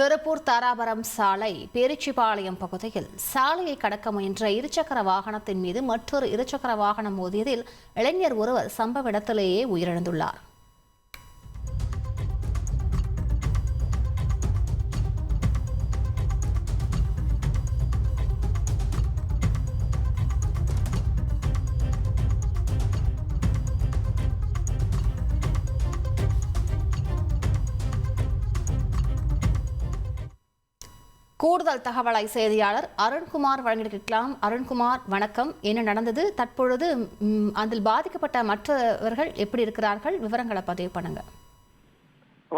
திருப்பூர் தாராபுரம் சாலை பேரிச்சிபாளையம் பகுதியில் சாலையை கடக்க முயன்ற இருசக்கர வாகனத்தின் மீது மற்றொரு இருசக்கர வாகனம் மோதியதில் இளைஞர் ஒருவர் சம்பவ இடத்திலேயே உயிரிழந்துள்ளார். கூடுதல் தகவலை செய்தியாளர் அருண்குமார் வழங்கியிருக்கலாம். அருண்குமார் வணக்கம். என்ன நடந்தது? தற்பொழுது அதில் பாதிக்கப்பட்ட மற்றவர்கள் எப்படி இருக்கிறார்கள்? விவரங்களை பதிவு பண்ணுங்கள்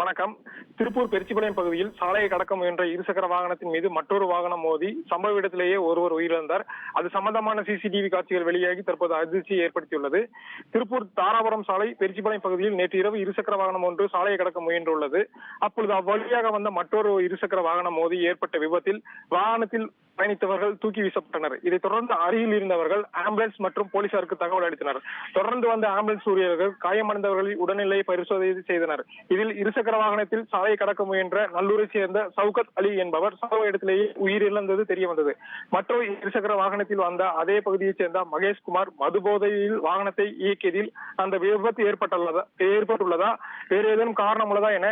வணக்கம். திருப்பூர் பெருச்சிபாளையம் பகுதியில் சாலையை கடக்க முயன்ற இருசக்கர வாகனத்தின் மீது மற்றொரு வாகனம் மோதி சம்பவ இடத்திலேயே ஒருவர் உயிரிழந்தார். அது சம்பந்தமான சிசிடிவி காட்சிகள் வெளியாகி தற்போது அதிர்ச்சியை ஏற்படுத்தியுள்ளது. திருப்பூர் தாராபுரம் சாலை பெருச்சிபாளையம் பகுதியில் நேற்று இரவு இருசக்கர வாகனம் ஒன்று சாலையை கடக்க முயன்றுள்ளது. அப்பொழுது அவ்வழியாக வந்த மற்றொரு இருசக்கர வாகனம் மோதி ஏற்பட்ட விபத்தில் வாகனத்தில் பயணித்தவர்கள் தூக்கி வீசப்பட்டனர். இதைத் தொடர்ந்து அருகில் இருந்தவர்கள் ஆம்புலன்ஸ் மற்றும் போலீசாருக்கு தகவல் அளித்தனர். தொடர்ந்து வந்த ஆம்புலன்ஸ் ஊழியர்கள் காயமடைந்தவர்களின் உடல்நிலையை பரிசோதனை செய்தனர். இதில் இருசக்கர வாகனத்தில் சாலையை கடக்க முயன்ற நல்லூரை சேர்ந்த சவுகத் அலி என்பவர் சம்பவ இடத்திலேயே உயிரிழந்தது தெரிய வந்தது மற்றொரு இருசக்கர வாகனத்தில் வந்த அதே பகுதியைச் சேர்ந்த மகேஷ்குமார் மதுபோதையில் வாகனத்தை இயக்கியதில் அந்த விபத்து ஏற்பட்டுள்ளதா ஏற்பட்டுள்ளதா? வேறு ஏதேனும் காரணம் உள்ளதா என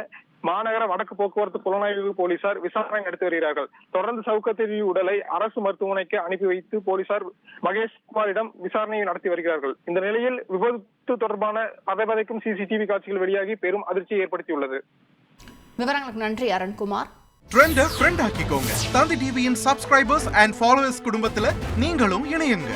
மாநகர வடக்கு போக்குவரத்து புலனாய்வு போலீசார் விசாரணை நடத்தி வருகிறார்கள். தொடர்ந்து சவுக்கத்திரி உடலை அரசு மருத்துவமனைக்கு அனுப்பி வைத்து போலீசார் மகேஷ் குமாரிடம் விசாரணையை நடத்தி வருகிறார்கள். இந்த நிலையில் விபத்து தொடர்பான பதைபதைக்கும் சிசிடிவி காட்சிகள் வெளியாகி பெரும் அதிர்ச்சியை ஏற்படுத்தியுள்ளது. விவரங்களுக்கு நன்றி அருண்குமார். ட்ரெண்ட ஃப்ரெண்ட் ஆக்கிக்கோங்க. தந்தி டிவியின் சப்ஸ்கிரைபர்ஸ் அண்ட் ஃபாலோவர்ஸ் குடும்பத்துல நீங்களும் இணையுங்க.